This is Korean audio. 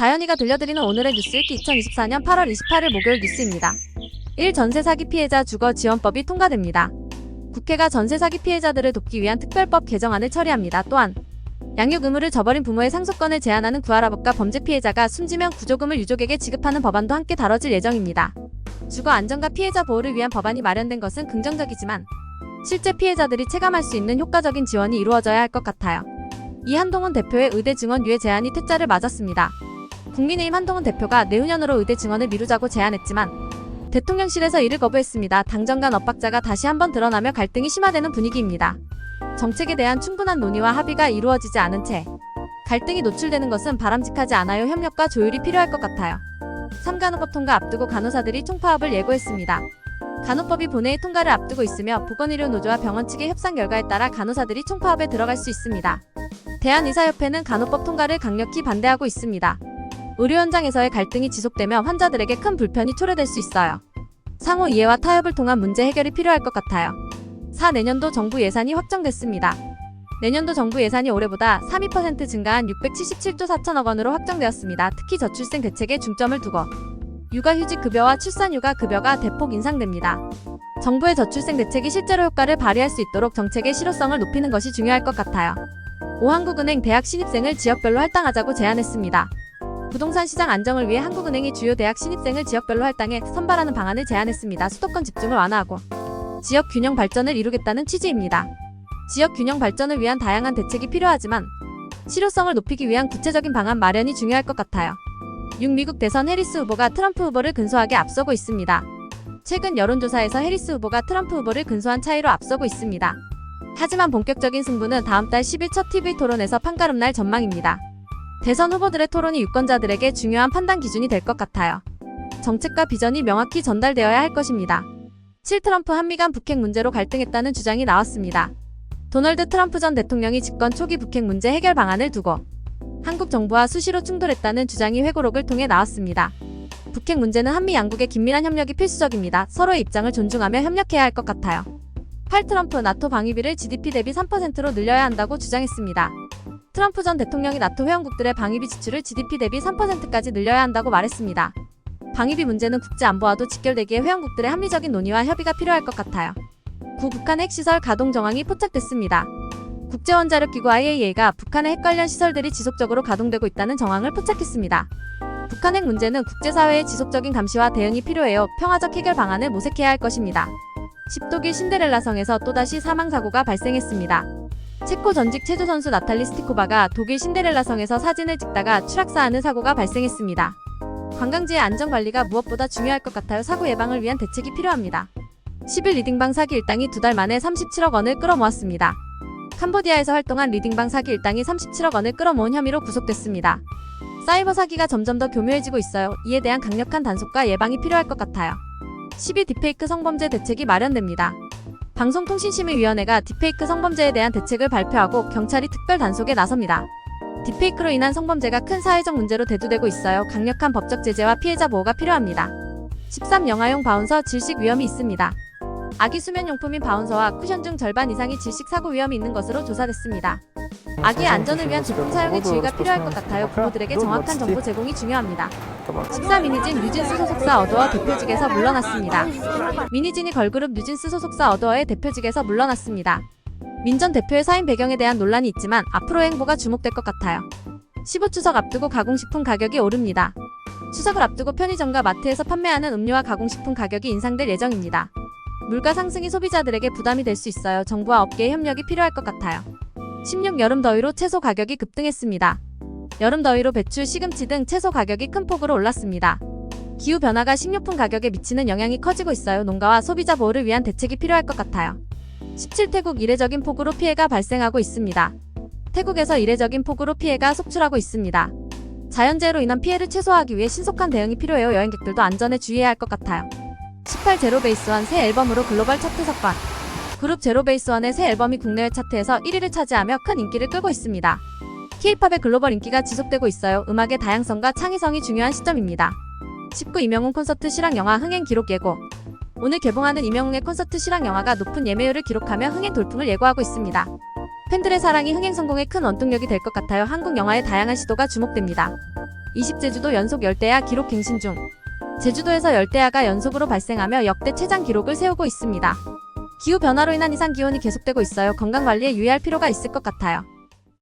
다현이가 들려드리는 오늘의 뉴스 읽기 2024년 8월 28일 목요일 뉴스입니다. 1. 전세 사기 피해자 주거 지원법이 통과됩니다. 국회가 전세 사기 피해자들을 돕기 위한 특별법 개정안을 처리합니다. 또한 양육 의무를 저버린 부모의 상속권을 제한하는 구하라법과 범죄 피해자가 숨지면 구조금을 유족에게 지급하는 법안도 함께 다뤄질 예정입니다. 주거 안정과 피해자 보호를 위한 법안이 마련된 것은 긍정적이지만 실제 피해자들이 체감할 수 있는 효과적인 지원이 이루어져야 할 것 같아요. 이 한동훈 대표의 의대 증원 유예 제안이 퇴짜를 맞았습니다. 국민의힘 한동훈 대표가 내후년으로 의대 증원을 미루자고 제안했지만 대통령실에서 이를 거부했습니다. 당정 간 엇박자가 다시 한번 드러나며 갈등이 심화되는 분위기입니다. 정책에 대한 충분한 논의와 합의가 이루어지지 않은 채 갈등이 노출되는 것은 바람직하지 않아요. 협력과 조율이 필요할 것 같아요. 3간호법 통과 앞두고 간호사들이 총파업을 예고했습니다. 간호법이 본회의 통과를 앞두고 있으며 보건의료노조와 병원 측의 협상 결과에 따라 간호사들이 총파업에 들어갈 수 있습니다. 대한의사협회는 간호법 통과를 강력히 반대하고 있습니다. 의료 현장에서의 갈등이 지속되며 환자들에게 큰 불편이 초래될 수 있어요. 상호 이해와 타협을 통한 문제 해결이 필요할 것 같아요. 4. 내년도 정부 예산이 확정됐습니다. 내년도 정부 예산이 올해보다 32% 증가한 677조 4천억 원으로 확정되었습니다. 특히 저출생 대책에 중점을 두고 육아휴직 급여와 출산휴가 급여가 대폭 인상됩니다. 정부의 저출생 대책이 실제로 효과를 발휘할 수 있도록 정책의 실효성을 높이는 것이 중요할 것 같아요. 오한국은행 대학 신입생을 지역별로 할당하자고 제안했습니다. 부동산 시장 안정을 위해 한국은행이 주요 대학 신입생을 지역별로 할당해 선발하는 방안을 제안했습니다. 수도권 집중을 완화하고 지역 균형 발전을 이루겠다는 취지입니다. 지역 균형 발전을 위한 다양한 대책이 필요하지만 실효성을 높이기 위한 구체적인 방안 마련이 중요할 것 같아요. 6. 미국 대선 해리스 후보가 트럼프 후보를 근소하게 앞서고 있습니다. 최근 여론조사에서 해리스 후보가 트럼프 후보를 근소한 차이로 앞서고 있습니다. 하지만 본격적인 승부는 다음 달 10일 첫 TV 토론에서 판가름 날 전망입니다. 대선 후보들의 토론이 유권자들에게 중요한 판단 기준이 될 것 같아요. 정책과 비전이 명확히 전달되어야 할 것입니다. 7. 트럼프 한미 간 북핵 문제로 갈등했다는 주장이 나왔습니다. 도널드 트럼프 전 대통령이 집권 초기 북핵 문제 해결 방안을 두고 한국 정부와 수시로 충돌했다는 주장이 회고록을 통해 나왔습니다. 북핵 문제는 한미 양국의 긴밀한 협력이 필수적입니다. 서로의 입장을 존중하며 협력해야 할 것 같아요. 8. 트럼프 나토 방위비를 GDP 대비 3%로 늘려야 한다고 주장했습니다. 트럼프 전 대통령이 나토 회원국들의 방위비 지출을 GDP 대비 3%까지 늘려야 한다고 말했습니다. 방위비 문제는 국제 안보와도 직결되기에 회원국들의 합리적인 논의와 협의가 필요할 것 같아요. 9. 북한의 핵시설 가동 정황이 포착됐습니다. 국제원자력기구 IAEA가 북한의 핵 관련 시설들이 지속적으로 가동되고 있다는 정황을 포착했습니다. 북한 핵 문제는 국제사회의 지속적인 감시와 대응이 필요해요. 평화적 해결 방안을 모색해야 할 것입니다. 10독일 신데렐라성에서 또다시 사망사고가 발생했습니다. 체코 전직 체조 선수 나탈리 스티코바가 독일 신데렐라성에서 사진을 찍다가 추락사하는 사고가 발생했습니다. 관광지의 안전 관리가 무엇보다 중요할 것 같아요. 사고 예방을 위한 대책이 필요합니다. 10일 리딩방 사기 일당이 두 달 만에 37억 원을 끌어모았습니다. 캄보디아에서 활동한 리딩방 사기 일당이 37억 원을 끌어모은 혐의로 구속됐습니다. 사이버 사기가 점점 더 교묘해지고 있어요. 이에 대한 강력한 단속과 예방이 필요할 것 같아요. 12 딥페이크 성범죄 대책이 마련됩니다. 방송통신심의위원회가 딥페이크 성범죄에 대한 대책을 발표하고 경찰이 특별 단속에 나섭니다. 딥페이크로 인한 성범죄가 큰 사회적 문제로 대두되고 있어요. 강력한 법적 제재와 피해자 보호가 필요합니다. 13 영아용 바운서 질식 위험이 있습니다. 아기 수면 용품인 바운서와 쿠션 중 절반 이상이 질식 사고 위험이 있는 것으로 조사됐습니다. 아기의 안전을 위한 제품 사용에 주의가 필요할 것 같아요. 부모들에게 정확한 정보 제공이 중요합니다. 14 미니진 뉴진스 소속사 어도어 대표직에서 물러났습니다. 미니진이 걸그룹 뉴진스 소속사 어도어의 대표직에서 물러났습니다. 민전 대표의 사임 배경에 대한 논란이 있지만 앞으로의 행보가 주목될 것 같아요. 15 추석 앞두고 가공식품 가격이 오릅니다. 추석을 앞두고 편의점과 마트에서 판매하는 음료와 가공식품 가격이 인상될 예정입니다. 물가 상승이 소비자들에게 부담이 될 수 있어요. 정부와 업계의 협력이 필요할 것 같아요. 16 여름 더위로 채소 가격이 급등했습니다. 여름 더위로 배추, 시금치 등 채소 가격이 큰 폭으로 올랐습니다. 기후 변화가 식료품 가격에 미치는 영향이 커지고 있어요. 농가와 소비자 보호를 위한 대책이 필요할 것 같아요. 17 태국 이례적인 폭우로 피해가 발생하고 있습니다. 태국에서 이례적인 폭우로 피해가 속출하고 있습니다. 자연재해로 인한 피해를 최소화하기 위해 신속한 대응이 필요해요. 여행객들도 안전에 주의해야 할 것 같아요. 18 제로베이스원 새 앨범으로 글로벌 차트 석권. 그룹 제로베이스원의 새 앨범이 국내외 차트에서 1위를 차지하며 큰 인기를 끌고 있습니다. K-팝의 글로벌 인기가 지속되고 있어요. 음악의 다양성과 창의성이 중요한 시점입니다. 19 이명웅 콘서트 실황 영화 흥행 기록 예고. 오늘 개봉하는 이명웅의 콘서트 실황 영화가 높은 예매율을 기록하며 흥행 돌풍을 예고하고 있습니다. 팬들의 사랑이 흥행 성공에 큰 원동력이 될 것 같아요. 한국 영화의 다양한 시도가 주목됩니다. 20제주도 연속 열대야 기록 갱신 중. 제주도에서 열대야가 연속으로 발생하며 역대 최장 기록을 세우고 있습니다. 기후 변화로 인한 이상 기온이 계속되고 있어요. 건강 관리에 유의할 필요가 있을 것 같아요.